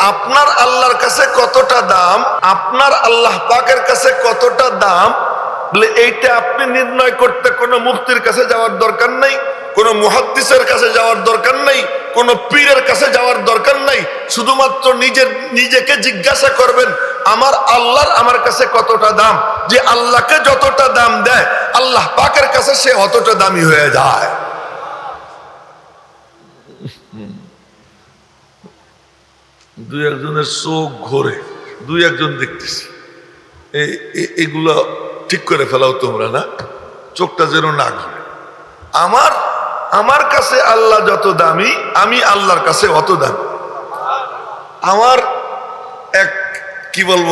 আপনার আল্লাহর কাছে কতটা দাম, আপনার আল্লাহ পাকের কাছে কতটা দাম, বলে এইটা আপনি নির্ণয় করতে কোনো মুফতির কাছে যাওয়ার দরকার নাই, কোনো মুহাদ্দিসের কাছে যাওয়ার দরকার নাই, কোনো পীরের কাছে যাওয়ার দরকার নাই, শুধুমাত্র নিজের, নিজেকে জিজ্ঞাসা করবেন, আমার আল্লাহর আমার কাছে কতটা দাম, যে আল্লাহকে যতটা দাম দেয়, আল্লাহ পাকের কাছে সে অতটা দামি হয়ে যায়। দুই একজনের চোখ ঘোরে, দুই একজন দেখতেছে। এগুলো ঠিক করে ফেলাও তোমরা না, চোখটা যেন না ঘোরে। আমার আমার কাছে আল্লাহ যত দামি, আমি আল্লাহর কাছে অত দামি। আমার এক, কি বলব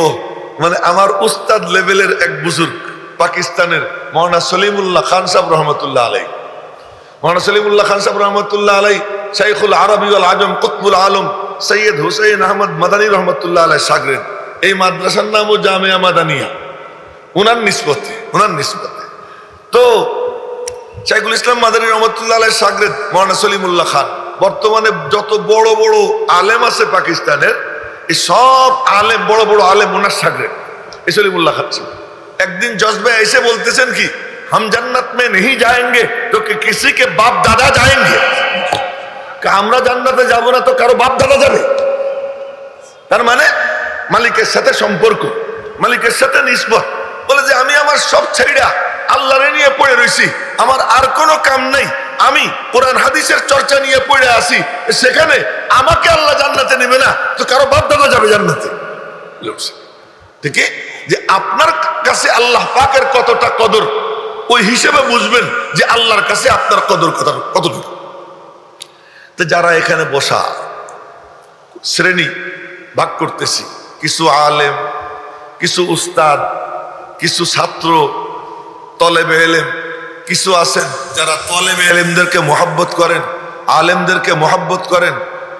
মানে আমার উস্তাদ লেভেলের এক বুজুর্গ, পাকিস্তানের মৌলানা সলিমুল্লাহ খান সাহেব রহমতুল্লাহ আলাই মৌলানা সলিমুল্লাহ খান সাহেব রহমতুল্লাহ আলাই শাইখুল আরবি আজম, কুতবুল আলম সৈয়দ হুসাইন আহমদ মাদানী রহমতুল্লাহ আলাই সাগরেদ এই মাদ্রাসার নাম ও জামিয়া মাদানিয়া। উনার নিষ্পত্তি উনার নিষ্পত্তি। তো শাইকুল ইসলাম মাদানী রহমতুল্লাহ আলাই সাগরেদ মোহানা সলিমুল্লাহ খান, বর্তমানে যত বড় বড় আলেম আছে পাকিস্তানের, এই সব আলেম, বড় বড় আলেম ওনার সাগরেদ এই সলিমুল্লাহ খান ছিল একদিন জজবে এসে বলতেছেন কি, হাম জান্নাত মে নেই যায়গে তো কিসি কে বাপ দাদা যায়গে আমরা জান্নাতে যাব না তো কারও বাপ দাদা যাবে? তার মানে মালিকের সাথে সম্পর্ক, মালিকের সাথে নিসবত বলে যে আমি আমার সব ছেড়া আল্লাহরে নিয়ে পড়ে রইছি, আমার আর কোনো কাম নেই। আমি কোরআন হাদিসের চর্চা নিয়ে পড়ে আসি সেখানে আমাকে আল্লাহ জান্নাতে নেবে না, তো কারও বাপ দাদা যাবে জান্নাতে? ঠিক যে আপনার কাছে আল্লাহ পাকের কতটা কদর, ওই হিসেবে বুঝবেন যে আল্লাহর কাছে আপনার কদর কত কতটুকু। তো যারা এখানে বসা, শ্রেণি ভাগ করতেছি, কিছু আলেম, কিছু উস্তাদ, কিছু ছাত্র, তলেবে এলেম, কিছু আছেন যারা তলেবে এলেমদেরকে মোহাব্বত করেন, আলেমদেরকে মোহাব্বত করেন,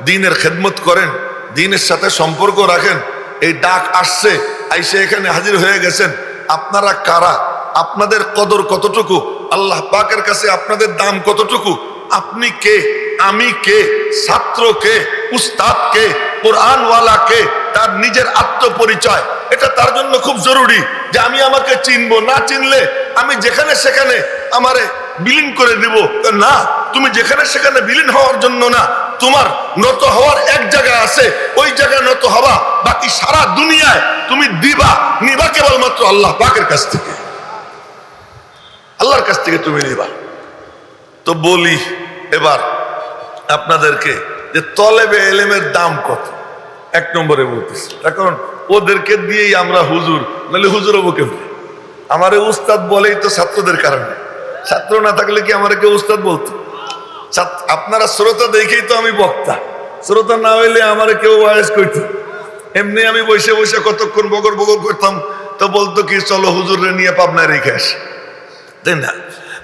দিনের খেদমত করেন, দিনের সাথে সম্পর্ক রাখেন, এই ডাক আসছে, আইসে এখানে হাজির হয়ে গেছেন, আপনারা কারা? আপনাদের কদর কতটুকু? আল্লাহ পাকের কাছে আপনাদের দাম কতটুকু? আপনি কে? আমি কে, ছাত্র কে, উস্তাদ কে, কোরআনওয়ালা কে, তার নিজের আত্মপরিচয়, এটা তার জন্য খুব জরুরি যে আমি আমাকে চিনবো, না চিনলে আমি যেখানে সেখানে আমারে বিলীন করে দিব। না, তুমি যেখানে সেখানে বিলীন হওয়ার জন্য না, তোমার নত হওয়ার এক জায়গায় আছে, ওই জায়গায় নত হওয়া বাকি সারা দুনিয়ায় তুমি দিবা, নিবা কেবলমাত্র আল্লাহ পাকের কাছ থেকে। আল্লাহর কাছ থেকে তুমি নিবা। তো বলি, এবার আপনাদেরকে যে তলেবে এলেমের দাম কত? এক নম্বরে বলতেছি। তার কারণ ওদেরকে দিয়েই আমরা হুজুর, নাহলে হুজুর হব কেউ আমার উস্তাদ বলেই তো ছাত্রদের কারণে। ছাত্র না থাকলে কি আমার কেউ উস্তাদ বলতো? আপনারা শ্রোতা দেখেই তো আমি বক্তা। শ্রোতা না হইলে আমার কেউ বয়স করত এমনি আমি বসে বসে কতক্ষণ বগর বগর করতাম, তো বলতো কি, চলো হুজুরে নিয়ে পাবনায় রেখে আসি। তাই না?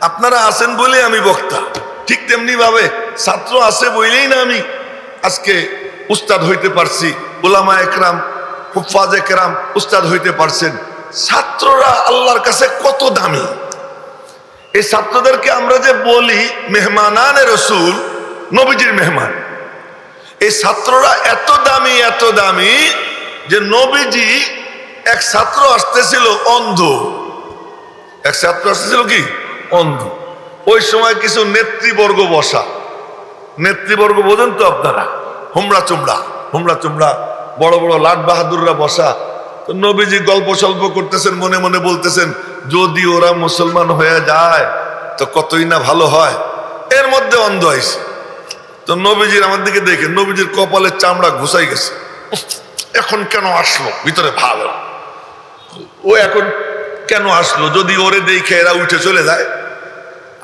আপনারা আছেন বলে আমি বক্তা। ঠিক তেমনি ভাবে ছাত্র আছে বলেই না আমি। আজকে উস্তাদ হইতে পারছি ওলামা একরাম, হুফাজ একরাম উস্তাদ হইতে পারছেন। ছাত্ররা আল্লাহর কাছে কত দামি। এই ছাত্রদেরকে আমরা যে বলি মেহমানানে রসুল, নবীজির মেহমান। এই ছাত্ররা এত দামি এত দামি যে নবীজি এক ছাত্র আসতেছিল অন্ধ। এক ছাত্র আসতেছিল কি? অন্ধ। ওই সময় কিছু নেতৃবর্গ বসা। নেতৃবর্গ বোঝেন তো আপনারা? হুমড়া চুমড়া হুমড়া চুমড়া, বড় বড় লাট বাহাদুররা বসা। তো নবীজি গল্প সল্প করতেছেন, মনে মনে বলতেছেন, যদি ওরা মুসলমান হয়ে যায়, তো কতই না ভালো হয়? এর মধ্যে অন্ধ হয়েছে। তো নবীজির আমার দিকে দেখে নবীজির কপালের চামড়া ঘুষাই গেছে। এখন কেন আসলো? ভিতরে ভালো ও এখন কেন আসলো? যদি ওরে দেখে এরা উঠে চলে যায়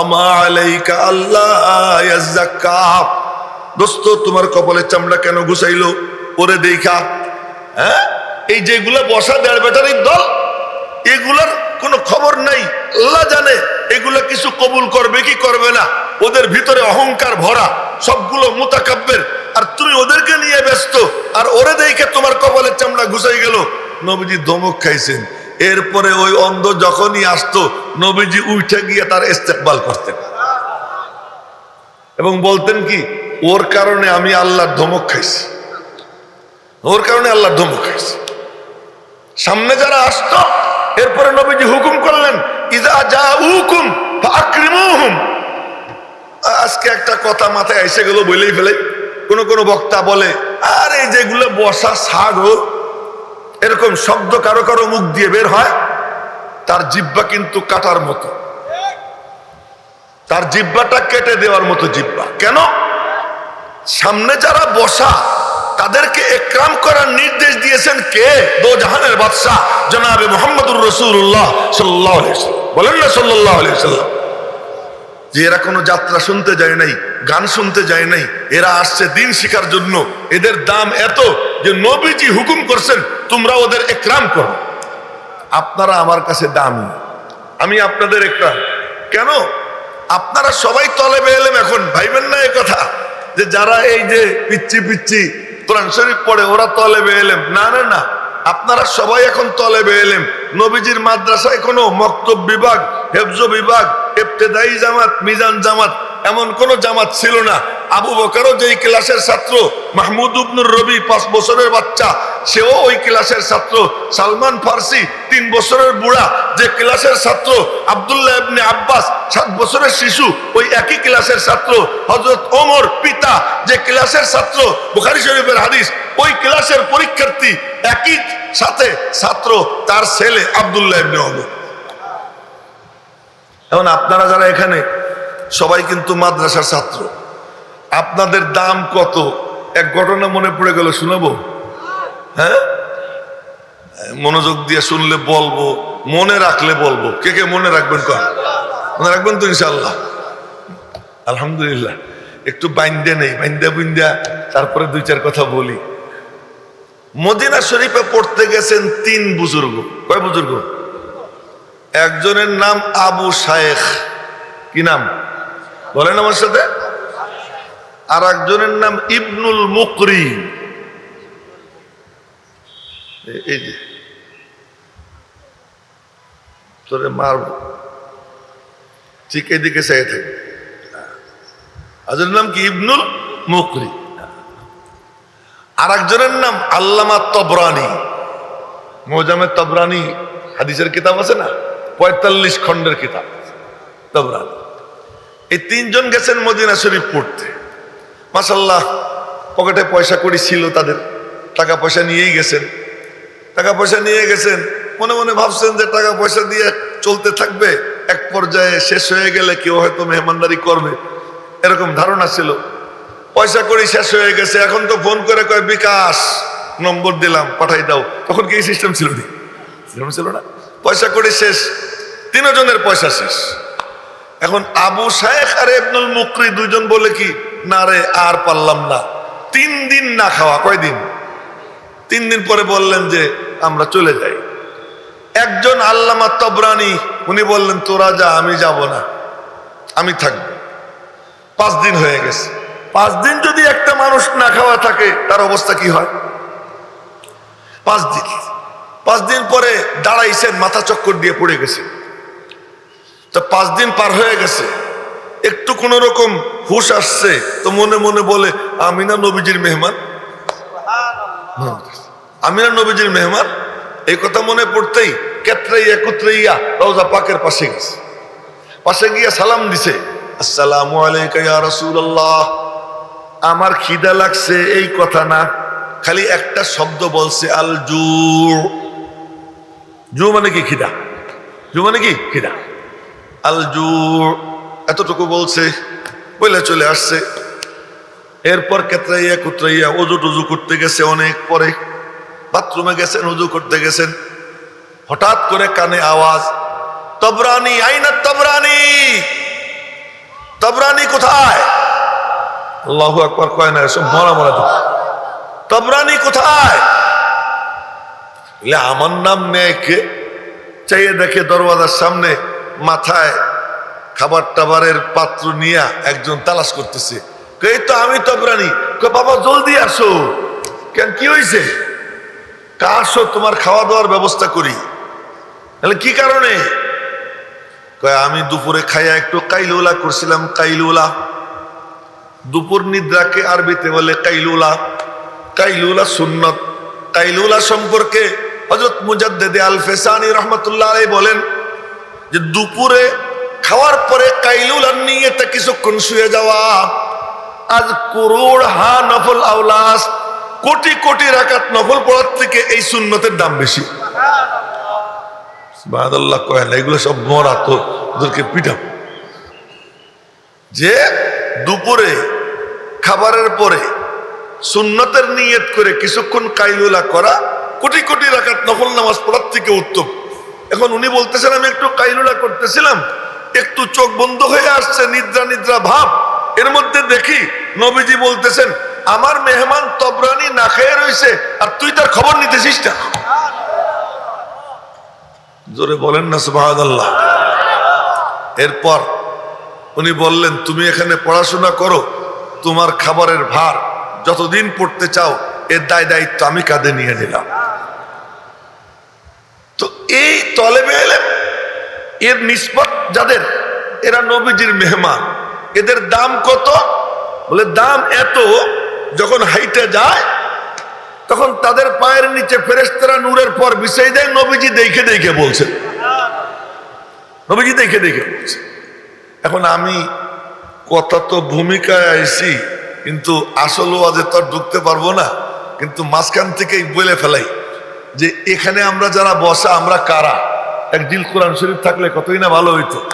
আলাইকা দোস্ত, তোমার কপালের চামড়া কেন ঘুষাইলো ওরে দেখা। হ্যাঁ? এই যেগুলো বসা দেড় ব্যাটারির দল, এগুলার কোনো খবর নাই। আল্লাহ জানে, এগুলা কিছু কবুল করবে কি করবে না। ওদের ভিতরে অহংকার ভরা, সবগুলো মোতাকাব্যের আর তুমি ওদেরকে নিয়ে ব্যস্ত, আর ওরে দেখে তোমার কপালের চামড়া ঘুষাই গেল। নবীজি ধমক খাইছেন। এরপরে ওই অন্ধ যখনই আসতো, নবীজি উঠে গিয়ে তার ইস্তেকবাল করতেন। এবং বলতেন কি, ওর কারণে আমি আল্লাহর ধমক খাইছি। ওর কারণে আল্লাহর ধমক খাইছি। সামনে যারা আসতো, এরপরে নবীজি হুকুম করলেন, ইদা যা হুকুম আজকে একটা কথা মাথায় এসে গেল বলেই ফেলে। কোনো কোনো বক্তা বলে, আর এই যেগুলো বসা সাগর এরকম শব্দ কারও কারও মুখ দিয়ে বের হয়, তার জিব্বা কিন্তু কাটার মতো। তার জিব্বাটা কেটে দেওয়ার মতো জিব্বা কেন? সামনে যারা বসা, তাদেরকে একরাম করার নির্দেশ দিয়েছেন কে? দো জাহানের বাদশাহ, জনাবে মোহাম্মদুর রসুল্লাহ সাল্লাহ বলেন না সাল্লাহ সাল্লাম যে এরা কোনো যাত্রা শুনতে যায় নাই, গান শুনতে যায় নাই, এরা আসছে দিন শিখার জন্য। এদের দাম এত যে নবীজি হুকুম করছেন তোমরা ওদের একরাম করো। আপনারা আমার কাছে দামি। আমি আপনাদের একরাম কেন? আপনারা সবাই তলেবে এলেম এখন ভাইবেন না এ কথা যে যারা এই যে পিচ্ছি পিচ্ছি কোরআন শরীফ পড়ে ওরা তলেবে এলেম। না না না। আপনারা সবাই এখন তলেবে এলেম। নবীজির মাদ্রাসায় কোনো মক্তব বিভাগ হেফজ বিভাগ ইবতেদাই জামাত মিজান জামাত এমন কোন জামাত ছিল না। আবু বকারও যেই ক্লাসের ছাত্র, মাহমুদ উবনুর রবি পাঁচ বছরের বাচ্চা, সেও ওই ক্লাসের ছাত্র। সালমান ফার্সি তিন বছরের বুড়া, যে ক্লাসের ছাত্র। আবদুল্লাহ ইবনে আব্বাস সাত বছরের শিশু, ওই একই ক্লাসের ছাত্র। হজরত ওমর পিতা, যে ক্লাসের ছাত্র, বুখারি শরীফের হাদিস, ওই ক্লাসের পরীক্ষার্থী একই সাথে ছাত্র, তার ছেলে আবদুল্লাহ ইবনে ওমর। এখন আপনারা যারা এখানে, সবাই কিন্তু মাদ্রাসার ছাত্র। আপনাদের দাম কত? এক ঘটনা মনে পড়ে গেল, শুনাবো? হ্যাঁ? মনোযোগ দিয়ে শুনলে বলব, মনে রাখলে বলব। কে কে মনে রাখবেন কন? মনে রাখবেন তো ইনশাল্লাহ আলহামদুলিল্লাহ। একটু বাইন্দে নেই, বাইন্দা বুইন্দা তারপরে দুই চার কথা বলি। মদিনা শরীফে পড়তে গেছেন তিন বুজুর্গ। কয় বুজুর্গ? একজনের নাম আবু শায়েখ। কি নাম? বলেন আমার সাথে। আর একজনের নাম ইবনুল মুকরি এই যে। তোরে মারব। ঠিক এদিকে চাই থাকে। নাম কি? ইবনুল মুকরি আর একজনের নাম আল্লামা তবরানি। মোজামের তবরানি হাদিসের কিতাব আছে না? পঁয়তাল্লিশ খণ্ডের কিতাব। তবরানি। এই তিনজন গেছেন মদিনা শরীফ পড়তে। মাসাল্লাহ পকেটে পয়সা করি ছিল তাদের। টাকা পয়সা নিয়েই গেছেন। টাকা পয়সা নিয়ে গেছেন, মনে মনে ভাবছেন যে টাকা পয়সা দিয়ে চলতে থাকবে, এক পর্যায়ে শেষ হয়ে গেলে কেউ হয়তো মেহমানদারি করবে। এরকম ধারণা ছিল। পয়সা করি শেষ হয়ে গেছে, এখন তো ফোন করে কয়, বিকাশ, নম্বর দিলাম, পাঠাই দাও। তখন কি সিস্টেম ছিল নি ছিল না। পয়সা করি শেষ, তিনজনের পয়সা শেষ। এখন আবু শায়েখ আর ইবনুল মুকরি দুজন বলে কি না রে, আর পারলাম না। তিন দিন না খাওয়া, কয়দিন? তিন দিন পরে বললেন যে, আমরা চলে যাই। একজন আল্লামা তবরানি, উনি বললেন, তোরা যা, আমি যাব না। আমি থাকব। পাঁচ দিন হয়ে গেছে। পাঁচ দিন যদি একটা মানুষ না খাওয়া থাকে, তার অবস্থা কি হয়? পাঁচ দিন। পাঁচ দিন পরে দাঁড়াইছেন মাথা চক্কর দিয়ে পড়ে গেছে তো পাঁচ দিন পার হয়ে গেছে। একটু কোন রকম হুশ আসছে তো মনে মনে বলে আমিনা নবীজির মেহমান? আমিনা নবীজির মেহমান? এই কথা মনে পড়তেই কেত্রাইয়া কুত্রাইয়া রওজা পাকের পাশে গেছে। পাশে গিয়ে সালাম দিছে আসসালামু আলাইকা ইয়া রাসূলুল্লাহ। আমার খিদা লাগছে এই কথা না খালি একটা শব্দ বলছে আল জু জু মানে কি খিদা? জু মানে কি? খিদা। আল জু এতটুকু বলছে বলে চলে আসছে। এরপর কেতরাইয়া কুতরাইয়া অজু টুজু করতে গেছে অনেক পরে। বাথরুমে গেছেন, উজু করতে গেছেন। হঠাৎ করে কানে আওয়াজ, তবরানি, আইনা তবরানি? তবরানি কোথায়? আল্লাহু আকবার কয় না, এসব মরা মরা তবরানি কোথায়? আমার নাম মেয়েকে চাইয়ে দেখে দরওয়াজার সামনে মাথায় খাবার টাবারের পাত্র নিয়ে একজন তালাশ করতেছে। এই তো আমি তো প্রাণী বাবা, জলদি আসো। কেন, কি হয়েছে কা আসো তোমার খাওয়া দাওয়ার ব্যবস্থা করি? তাহলে কি কারণে? আমি দুপুরে খাইয়া একটু কাইলুলা করছিলাম, কাইলুলা। দুপুর নিদ্রাকে আরবিতে বলে কাইলুলা। কাইলুলা সুন্নত। কাইলুলা সম্পর্কে হজরত মুজাদ্দেদে আল ফেসানি রহমতুল্লাহ বলেন যে দুপুরে খাওয়ার পরে কাইলুলার নিয়ে তা কিছুক্ষণ শুয়ে যাওয়া। আজ করোড় হা নফল আউলাস কোটি কোটি রাকাত নফল পড়ার থেকে এই সুন্নতের দাম বেশি। এগুলো সব মরা যে দুপুরে, খাবারের পরে সুন্নতের করে কিছুক্ষণ কাইলুলা করা, কোটি কোটি নামাজ পড়ার থেকে এখন উনি বলতেছেন, আমি একটু কাইলুলা করতেছিলাম। একটু চোখ বন্ধ হয়ে আসছে, নিদ্রা নিদ্রা ভাব। এর মধ্যে দেখি নবীজি বলতেছেন, আমার মেহমান তবরানি না খেয়ে রয়েছে আর তুই তার খবর নিতেছিস না? জোরে বলেন না সুবাহ এরপর উনি বললেন, তুমি এখানে পড়াশোনা করো, তোমার খাবারের ভার যতদিন পড়তে চাও, এর দায় দায়িত্ব আমি কাঁধে নিয়ে নিলাম। তো এই তলেবে এলেন এর নিষ্পত যাদের? এরা নবীজির মেহমান। এদের দাম কত? বলে দাম এত যখন হাইটে যায়, তখন তাদের পায়ের নিচে ফেরেস্তারা নূরের পর বিষয় দেয়, নবীজি দেখে দেখে বলছেন নবীজি দেখে দেখে বলছে। এখন আমি কথা তো ভূমিকায় আইছি, কিন্তু আসল ওয়াজে তো ঢুকতে পারব না, কিন্তু মাঝখান থেকেই বলে ফেলাই যে এখানে আমরা যারা বসা, আমরা কারা? এক দিল কোরআন শরীফ থাকলে কতই না ভালো হইতো।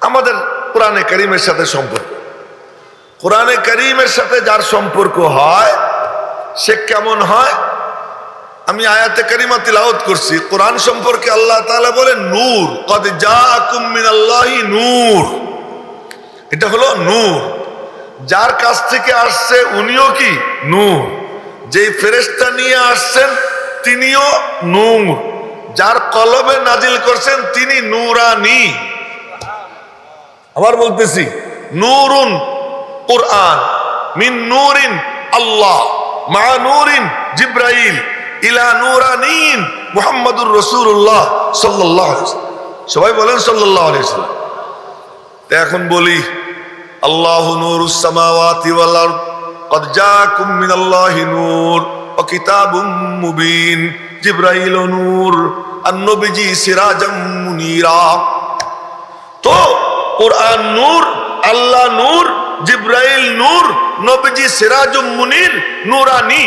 আমাদের কোরআনে করিমের সাথে সম্পর্ক। কোরআনে করিমের সাথে যার সম্পর্ক হয়, সে কেমন হয়? আমি আয়াতে কারিমা তিলাওয়াত করছি। কোরআন সম্পর্কে আল্লাহ তাআলা বলেন, নূর, কদ জাআকুম মিনাল্লাহি নূর। এটা হলো নূর। যার কাছ থেকে আসছে উনিও কি? নূর। যেই ফেরেশতা নিয়ে আসছেন, তিনিও নূর। যার কলবে নাজিল করছেন তিনি নূরানি আবার বলতেছি নূরুন কোরআন মিন নূরিন আল্লাহ মা নূরিন জিব্রাইল ইলা নূরানিন মুহাম্মাদুর রাসূলুল্লাহ সাল্লাল্লাহু আলাইহি ওয়াসাল্লাম। সবাই বলেন সাল্লাল্লাহু আলাইহি ওয়াসাল্লাম। তা এখন বলি আল্লাহু নূরুস সামাওয়াতি ওয়াল আরদ قد جاءكم من الله نور وكتاب مبين জিব্রাইল নূর আর নবীজি সিরাজম মুনিরা। তো কোরআন নূর, আল্লাহ নূর, জিব্রাইল নূর, নবীজি সিরাজম মুনির, নূরানি।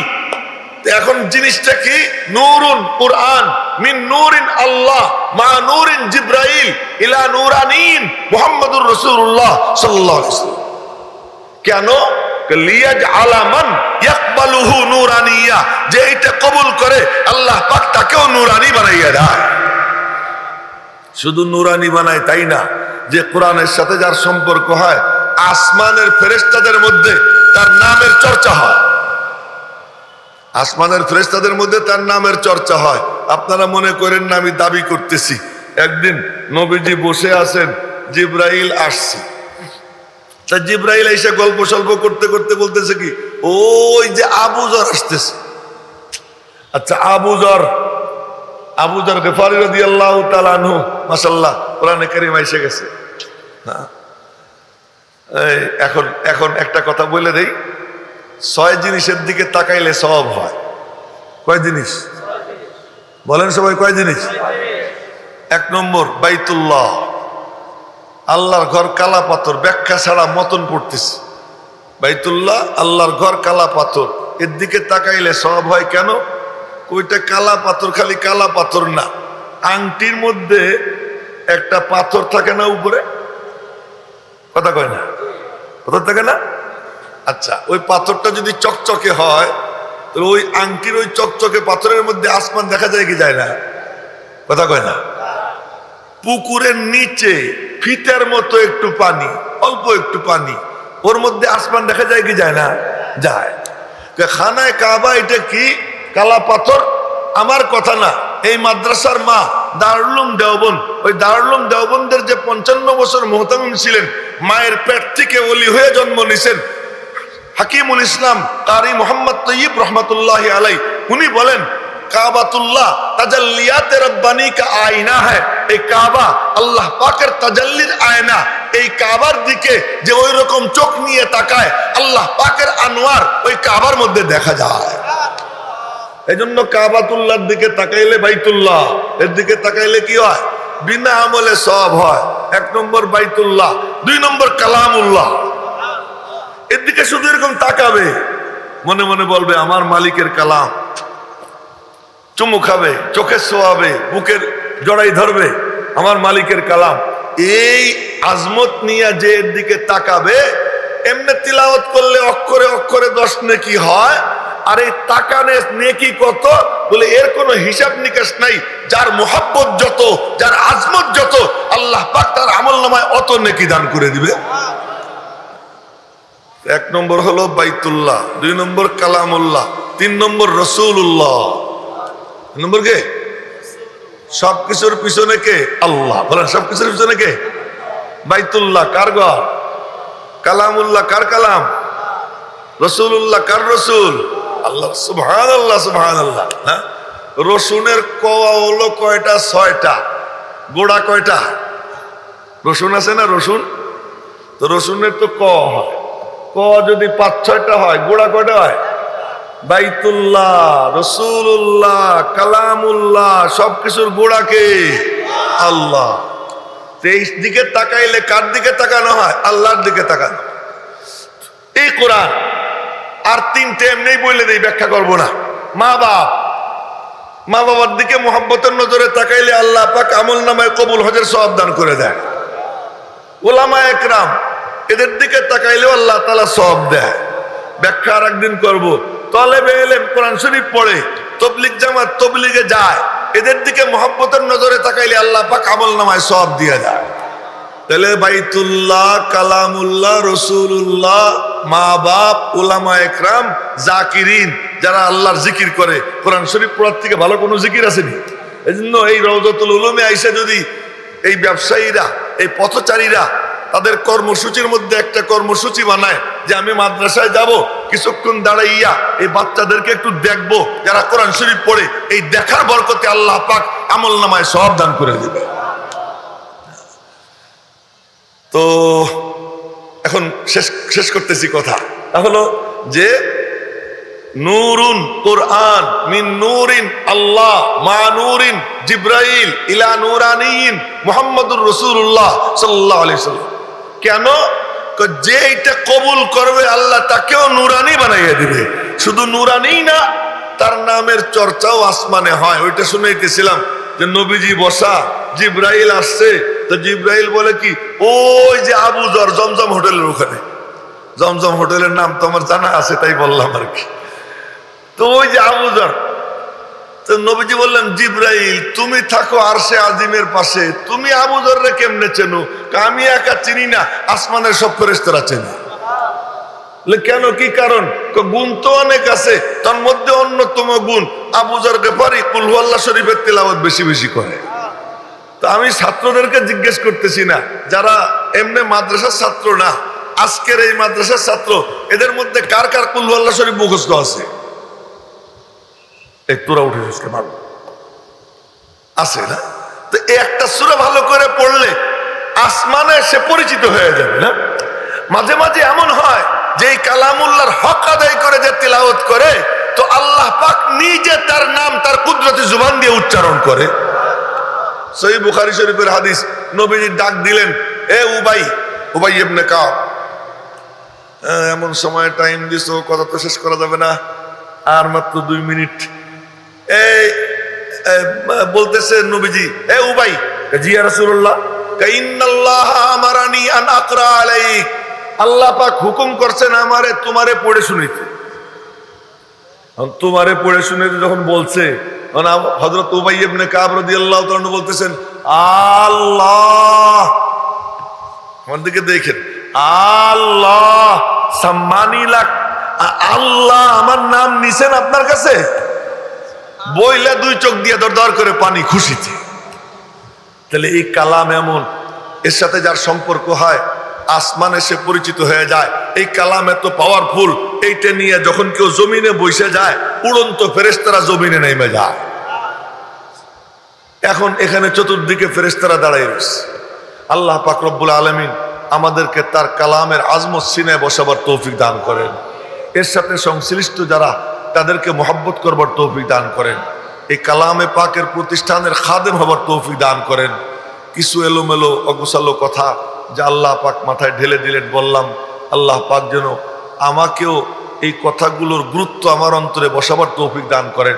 এখন জিনিসটা কি? নূরুন কোরআন, মিন নূরিন আল্লাহ, মা নূরিন জিব্রাইল, ইলা নূরানিন মুহাম্মাদুর রাসূলুল্লাহ সাল্লাল্লাহু আলাইহি কেন? লিয়াজ আলামান ইয়াকবালুহু নূরানিয়া, যে এটা কবুল করে, আল্লাহ পাক তাকেও নূরানি বানাইয়া দেয়। শুধু নুরানি বানায় তাই না, যে কোরআনের সাথে যার সম্পর্ক হয়, আসমানের ফেরেস্তাদের মধ্যে তার নামের চর্চা হয়। আসমানের ফেরেস্তাদের মধ্যে তার নামের চর্চা হয়। আপনারা মনে করেন না, আমি দাবি করতেছি, একদিন নবীজি বসে আছেন, জিব্রাইল আসছে। তা জিব্রাইল এসে গল্প সল্প করতে করতে বলতেছে কি ওই যে আবুজর আসতেছে। আচ্ছা আবুজর আবু জার গেফারি রদি আল্লাহ তালানহু মাসাল্লাহ কোরআনে কারিম এসে গেছে। এখন এখন একটা কথা বলে দেই, ছয় জিনিসের দিকে তাকাইলে সব হয়। কয় জিনিস? বলেন সবাই কয় জিনিস? এক নম্বর, বাইতুল্লাহ। আল্লাহর ঘর কালা পাথর ব্যাখ্যা ছাড়া মতন পড়তেছে। বাইতুল্লাহ, আল্লাহর ঘর কালা পাথর। এর দিকে তাকাইলে সব হয় কেন? ওইটা কালা পাথর খালি কালা পাথর না। আংটির মধ্যে একটা পাথর থাকে না উপরে? কথা কয় না? পাথর থাকে না? আচ্ছা ওই পাথরটা যদি চকচকে হয়, তাহলে ওই আংটির ওই চকচকে পাথরের মধ্যে আসমান দেখা যায় কি যায় না? কথা কয় না? পুকুরের নিচে ফিতের মতো একটু পানি, অল্প একটু পানি। ওর মধ্যে আসমান দেখা যায় কি যায় না? যায়। খানায় কাবা, এটা কি? কালা পাথর? আমার কথা না। এই মাদ্রাসার মা দারুলুম দেওবন ওই দারুলুম দেওবন্দের যে পঞ্চান্ন বছর মোহতামিম ছিলেন, মায়ের পেট থেকে অলি হয়ে জন্ম নিছেন। হাকিমুল ইসলাম কারি মোহাম্মদ তৈয়ব রহমতুল্লাহ আলাই উনি বলেন কাবাতুল্লাহ, তাজাল্লিয়াতে রব্বানি আয়না এই কাবা আল্লাহ পাকের তাজাল্লির আয়না। এই কাবার দিকে যে ওই রকম চোখ নিয়ে তাকায়, আল্লাহ পাকের আনোয়ার ওই কাবার মধ্যে দেখা যায়। কাবাতুল্লাহর দিকে তাকাইলে বাইতুল্লাহ, এর দিকে তাকাইলে কি হয়? বিনা আমলে সব হয়। এক নম্বর বাইতুল্লাহ, দুই নম্বর কালামুল্লাহ। এর দিকে শুধু এরকম তাকাবে, মনে মনে বলবে, আমার মালিকের কালাম। চুমু খাবে, চোখের শোয়াবে বুকের জড়াই ধরবে, আমার মালিকের কালাম। এই আজমত নিয়ে যে এর দিকে তাকাবে, এমনি তিলাওত করলে অক্ষরে অক্ষরে দশ নেকি হয়, আর এই তাকানে নেকি কত? বলে এর কোনো হিসাব নিকাশ নাই, যার মোহাব্বত যত, যার আজমত যত, আল্লাহ পাক তার আমল নামায় অত নেকি দান করে দিবে। এক নম্বর হলো বাইতুল্লাহ, দুই নম্বর কালামুল্লাহ, তিন নম্বর রসুল্লাহ নম্বর কে? সবকিছুর পিছনে কে? আল্লাহ। বলেন, সবকিছুর পিছনে কে? বাইতুল্লাহ, কার ঘর? কালামুল্লাহ, কার কালাম? রসুল্লাহ কার রসুল? আল্লাহ সুবহান আল্লাহ সুবহান আল্লাহ হ্যাঁ? রসুনের কওয়া হলো কয়টা? ছয়টা। গোড়া কয়টা? রসুন আছে না রসুন? তো রসুনের তো ক হয়। ক যদি পাঁচ ছয়টা হয়, গোড়া কয়টা হয়? বাইতুল্লাহ রসুল্লাহ কালামুল্লাহ, সবকিছুর গোড়াকে আল্লাহ। তেইশ দিকে তাকাইলে কার দিকে তাকানো হয়? আল্লাহর দিকে তাকানো। এই কোরআন, আর তিনটে এমনি বলে দিই, ব্যাখ্যা করব না। মা বাপ, মা বাবার দিকে মোহাম্মতের নজরে তাকাইলে আল্লাহ পাক আমল নামায় কবুল হজের সব দান করে দেয়। ওলামা একরাম, এদের দিকে তাকাইলেও আল্লাহ তালা সব দেয়। ব্যাখ্যা আর একদিন করব। তলেবে এলেম, কোরআন শরীফ পড়ে তবলিক জামাত তবলিগে যায়, এদের দিকে মোহাম্মতের নজরে তাকাইলে আল্লাহ পাক আমল নামায় সব দিয়ে। যায় তাহলে বাইতুল্লাহ, কালামুল্লাহ রসুল্লাহ মা বাপ, উলামা একরাম, জাকিরিন, যারা আল্লাহর জিকির করে, কোরআন শরীফ পড়ার থেকে ভালো কোনো জিকির আসেনি? এই জন্য এই রৌদতুল উলুমে আইসা যদি এই ব্যবসায়ীরা, এই পথচারীরা তাদের কর্মসূচির মধ্যে একটা কর্মসূচি বানায় যে আমি মাদ্রাসায় যাব, কিছুক্ষণ দাঁড়াইয়া এই বাচ্চাদেরকে একটু দেখব, যারা কোরআন শরীফ পড়ে, এই দেখার বরকতে আল্লাহ পাক আমল নামায় সব দান করে দেবে। তো, এখন শেষ শেষ করতেছি কথা। তা হলো যে, নূরুন কোরআন মিন নূরিন আল্লাহ, মা জিব্রাইল ইলা নূরানিন মুহাম্মদুর রাসূলুল্লাহ সাল্লাল্লাহু আলাইহি সাল্লাম কেন? যে এটা কবুল করবে, আল্লাহ তাকেও নুরানি বানাইয়া দিবে। শুধু নুরানি না, তার নামের চর্চাও আসমানে হয়। ওইটা শুনাইতেছিলাম যে নবীজি বসা, জিব্রাইল আসছে। তো জিব্রাইল বলে কি, ওই যে আবু জর, জমজম হোটেলের ওখানে। জমজম হোটেলের নাম তো আমার জানা আছে, তাই বললাম আর কি। তো ওই যে আবু জর নবীজি বললেন, জিব্রাইল, তুমি থাকো আরশে আজিমের পাশে। তুমি আবু কেমনে চেনো? আমি একা চিনি না, আসমানের সব ফেরেশতারা চেনে। কেন? কি কারণ? গুণ তো অনেক আছে, তার মধ্যে অন্যতম গুণ। আবু জর গেফারি কুলহুয়াল্লাহ শরীফের তেলাওয়াত বেশি বেশি করে। তা আমি ছাত্রদেরকে জিজ্ঞেস করতেছি না, যারা এমনি মাদ্রাসার ছাত্র না, আজকের এই মাদ্রাসার ছাত্র, এদের মধ্যে কার কার কুলহুয়াল্লাহ শরীফ মুখস্থ আছে? এই তোরা উঠে আজকে ভালো আছে না? তো একটা সুরে ভালো করে পড়লে আসমানে সে পরিচিত হয়ে যাবে না? মাঝে মাঝে এমন হয় যে এই কালামুল্লাহর হক আদায় করে যে তেলাওত করে তো আল্লাহ পাক নিজে তার নাম তার কুদরতি জুবান দিয়ে উচ্চারণ করে। সহি বুখারি শরীফের হাদিস নবীজি ডাক দিলেন এ উবাই উবাই ইবনে কাপ হ্যাঁ, এমন সময় টাইম দিছো কথা তো শেষ করা যাবে না। আর মাত্র দুই মিনিট। এই বলতেছে নবীজি এ উবাই জিয়া আলাইক। আল্লাহ পাক হুকুম করছেন আমারে তোমারে পড়ে শুনিতে তোমারে পড়ে শুনে যখন বলছে হজরত উবাই ইবনে কাব রাদিয়াল্লাহু তাআলা বলতেছেন আল্লাহ আমার দিকে দেখেন আল্লাহ সম্মানী আল্লাহ আমার নাম নিছেন আপনার কাছে? বইলে দুই চোখ দিয়ে দর দর করে পানি খুশিতে তাহলে এই কালাম এমন, এর সাথে যার সম্পর্ক হয়, আসমান এসে পরিচিত হয়ে যায়, এই কালাম এত পাওয়ারফুল এইটা নিয়ে যখন কেউ জমিনে বসে যায়, উড়ন্ত ফেরেস্তারা জমিনে নেমে যায়। এখন এখানে চতুর্দিকে ফেরেস্তারা দাঁড়ায় রয়েছে। আল্লাহ পাক রব্বুল আলমিন আমাদেরকে তার কালামের আজমত সিনে বসাবার তৌফিক দান করেন। এর সাথে সংশ্লিষ্ট যারা তাদেরকে মোহাব্বত করবার তৌফিক দান করেন। এই কালামে পাকের প্রতিষ্ঠানের খাদেম হবার তৌফিক দান করেন। কিছু এলোমেলো অগুসালো কথা যা আল্লাহ পাক মাথায় ঢেলে দিলেন, বললাম, আল্লাহ পাক যেন আমাকেও এই কথাগুলোর গুরুত্ব আমার অন্তরে বসাবার তৌফিক দান করেন।